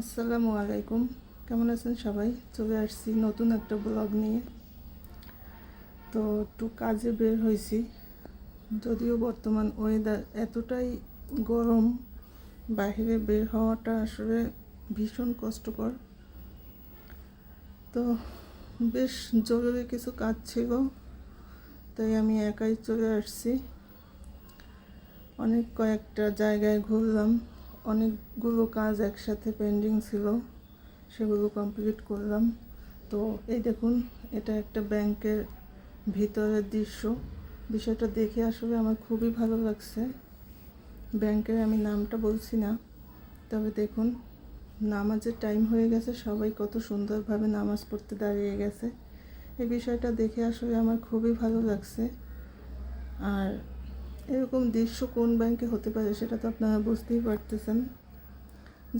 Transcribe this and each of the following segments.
আসসালামু আলাইকুম। কেমন আছেন সবাই? চলে আসছি নতুন একটা ব্লগ নিয়ে। তো একটু কাজে বের হয়েছি। যদিও বর্তমান ওয়েদার এতটাই গরম, বাইরে বের হওয়াটা আসলে ভীষণ কষ্টকর। তো বেশ জরুরি কিছু কাজ ছিল, তাই আমি একাই চলে আসছি। অনেক কয়েকটা জায়গায় ঘুরলাম। অনেকগুলো কাজ একসাথে পেন্ডিং ছিল, সেগুলো কমপ্লিট করলাম। তো এই দেখুন, এটা একটা ব্যাংকের ভিতরের দৃশ্য। বিষয়টা দেখে আসলে আমার খুবই ভালো লাগছে। ব্যাংকের আমি নামটা বলছি না, তবে দেখুন, নামাজের টাইম হয়ে গেছে, সবাই কত সুন্দরভাবে নামাজ পড়তে দাঁড়িয়ে গেছে। এই বিষয়টা দেখে আসলে আমার খুবই ভালো লাগছে। আর এরকম দৃশ্য কোন ব্যাংকে হতে পারে সেটা তো আপনারা বুঝতেই পারতেছেন।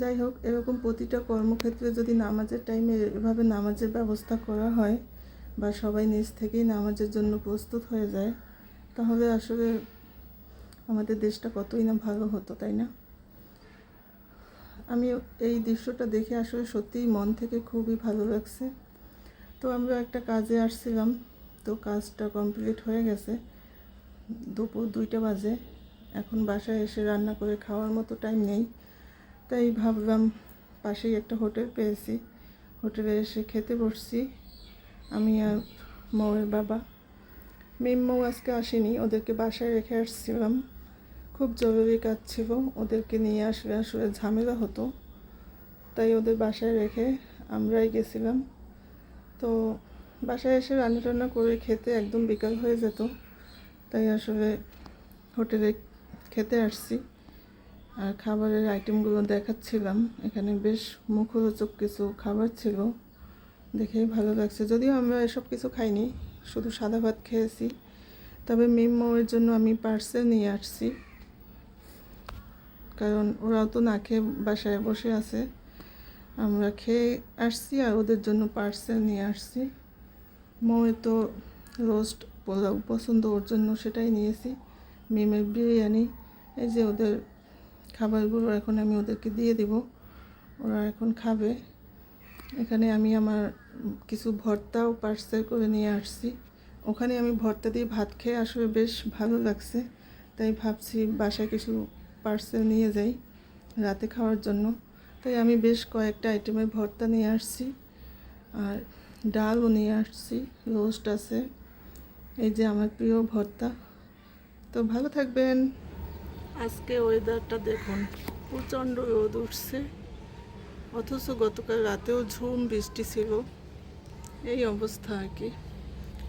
যাই হোক, এরকম প্রতিটা কর্মক্ষেত্রে যদি নামাজের টাইমে এভাবে নামাজের ব্যবস্থা করা হয় বা সবাই নিজ থেকেই নামাজের জন্য প্রস্তুত হয়ে যায়, তাহলে আসলে আমাদের দেশটা কতই না ভালো হতো, তাই না? আমি এই দৃশ্যটা দেখে আসলে সত্যিই মন থেকে খুবই ভালো লাগছে। তো আমরা একটা কাজে আসছিলাম, তো কাজটা কমপ্লিট হয়ে গেছে। দুপুর দুইটা বাজে। এখন বাসায় এসে রান্না করে খাওয়ার মতো টাইম নেই। তাই ভাবলাম পাশেই একটা হোটেল পেয়েছি। হোটেলে এসে খেতে বসছি। আমি আর মৌয়ের বাবা। মিম্মৌ আজকে আসেনি, ওদেরকে বাসায় রেখে আসছিলাম। খুব জরুরি কাজ ছিল, ওদেরকে নিয়ে আসলে আসলে ঝামেলা হতো। তাই ওদের বাসায় রেখে আমরাই গেছিলাম। তো বাসায় এসে রান্না টান্না করে খেতে একদম বিকাল হয়ে যেত। তাই আসলে হোটেলে খেতে আসছি। আর খাবারের আইটেমগুলো দেখাচ্ছিলাম। এখানে বেশ মুখরোচক কিছু খাবার ছিল। দেখেই ভালো লাগছে। যদিও আমরা এসব কিছু খাইনি, শুধু সাদা ভাত খেয়েছি। তবে মিমোয়ের জন্য আমি পার্সেল নিয়ে আসছি। কারণ ওরাও তো না খেয়ে বাসায় বসে আছে। আমরা খেয়ে আসছি আর ওদের জন্য পার্সেল নিয়ে আসছি। মৌয়ে তো রোস্ট পছন্দ ওর জন্য সেটাই নিয়েছি। মিমের বিরিয়ানি, এই যে ওদের খাবারগুলো এখন আমি ওদেরকে দিয়ে দেব। ওরা এখন খাবে। এখানে আমি আমার কিছু ভর্তাও পার্সেল করে নিয়ে আসছি। ওখানে আমি ভর্তা দিয়ে ভাত খেয়ে আসলে বেশ ভালো লাগছে। তাই ভাবছি বাসায় কিছু পার্সেল নিয়ে যাই রাতে খাওয়ার জন্য। তাই আমি বেশ কয়েকটা আইটেমের ভর্তা নিয়ে আসছি। আর ডালও নিয়ে আসছি রোস্ট আছে। এই যে আমার প্রিয় ভর্তা। তো ভালো থাকবেন। আজকে ওয়েদারটা দেখুন, প্রচণ্ড রোদ উঠছে। অথচ গতকাল রাতেও ঝুম বৃষ্টি ছিল। এই অবস্থা আর কি।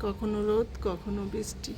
কখনো রোদ, কখনো বৃষ্টি।